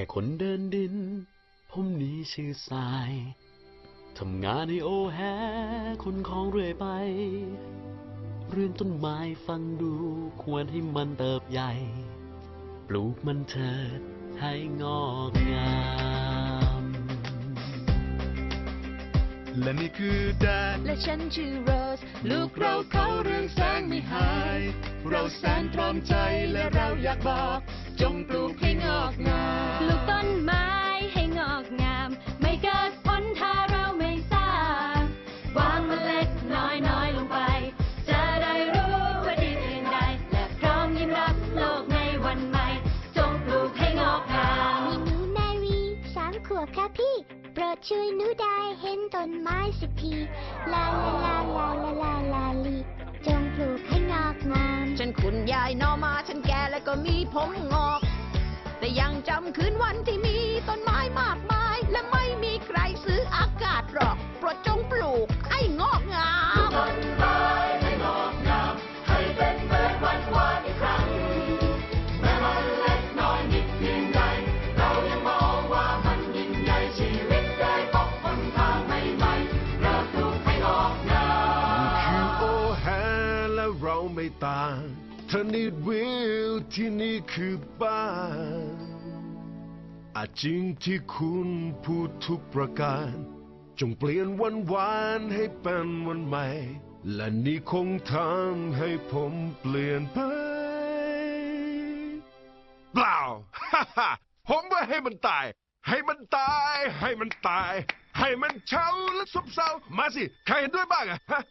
ค่คนเดินดิน ผมนี้ชื่อสาย ทำงานให้โอแฮคนของเรื่อยไป เรื่องต้นไม้ฟังดูควรให้มันเติบใหญ่ ปลูกมันเถิดให้งอกงาม และนี่คือแดนและฉันชื่อโรส ลูกเราเขาเรื่องแสงไม่หาย เราแสนพร้อมใจและเราอยากบอก จงปลูกให้งอกงามปลูกต้นไม้ให้งอกงาม ไม่เกิดผลถ้าเราไม่สร้างวางเมล็ดน้อยๆลงไป จะได้รู้ว่าดีเพียงใด และพร้อมยิ้มรับโลกในวันใหม่ จงปลูกให้งอกงามมีหนูนารีสามขวบค่ะพี่ โปรดช่วยหนูได้เห็นต้นไม้สักที ลาลาลาลาลาลาลาลีจงปลูกให้ ฉันคุณยายนอมาฉันแก่แล้วก็มีผมงอก แต่ยังจำคืนวันที่มีต้นไม้มา ไม่ต่างเธอนิดวิวที่นี่คือบ้านอาจจริงที่คุณพูดทุกประการ จงเปลี่ยนวันวานให้เป็นวันใหม่ และนี่คงทำให้ผมเปลี่ยนไป เปล่าผมว่าให้มันตาย ให้มันตาย ให้มันตาย ให้มันเช่าและซบเซามาสิ ใครเห็นด้วยบ้างอะฮะ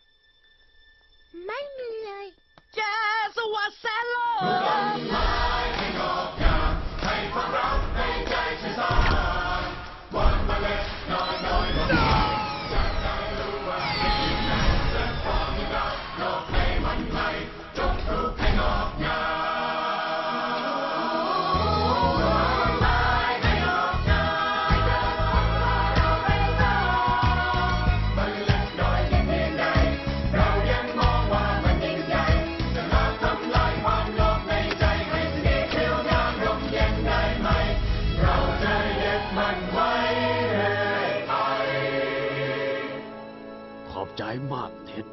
ไม่มีเลย Yesu waselo. Mama. นไว้ในใจขอบใจมากเท็ด